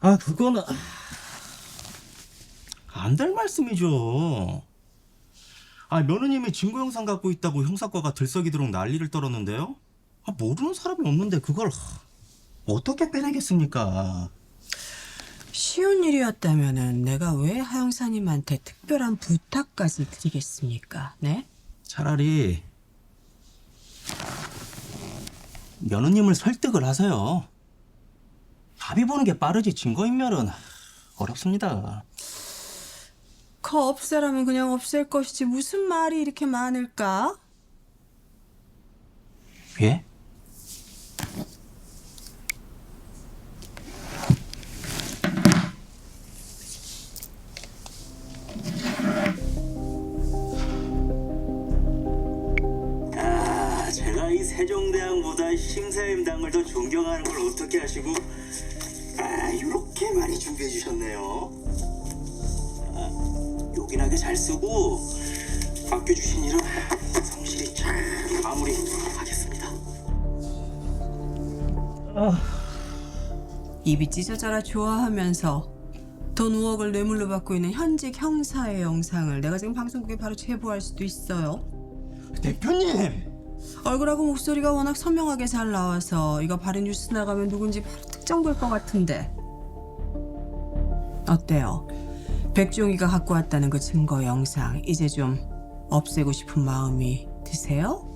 아 그거는 안 될 말씀이죠. 아 며느님이 증거 영상 갖고 있다고 형사과가 들썩이도록 난리를 떨었는데요. 아 모르는 사람이 없는데 그걸 어떻게 빼내겠습니까? 쉬운 일이었다면은 내가 왜 하영사님한테 특별한 부탁까지 드리겠습니까? 네? 차라리 며느님을 설득을 하세요. 합의 보는 게 빠르지 증거인멸은 어렵습니다. 거 없애라면 그냥 없앨 것이지 무슨 말이 이렇게 많을까? 예? 아, 이 세종대왕보다 심사임당을 더 존경하는 걸 어떻게 하시고 아, 이렇게 많이 준비해 주셨네요. 아, 요긴하게 잘 쓰고 맡겨주신 일은 성실히 잘 마무리하겠습니다. 입이 찢어져라 좋아하면서 돈 5억을 뇌물로 받고 있는 현직 형사의 영상을 내가 지금 방송국에 바로 제보할 수도 있어요. 대표님! 얼굴하고 목소리가 워낙 선명하게 잘 나와서 이거 발인 뉴스 나가면 누군지 바로 특정될 것 같은데 어때요? 백종이가 갖고 왔다는 그 증거 영상 이제 좀 없애고 싶은 마음이 드세요?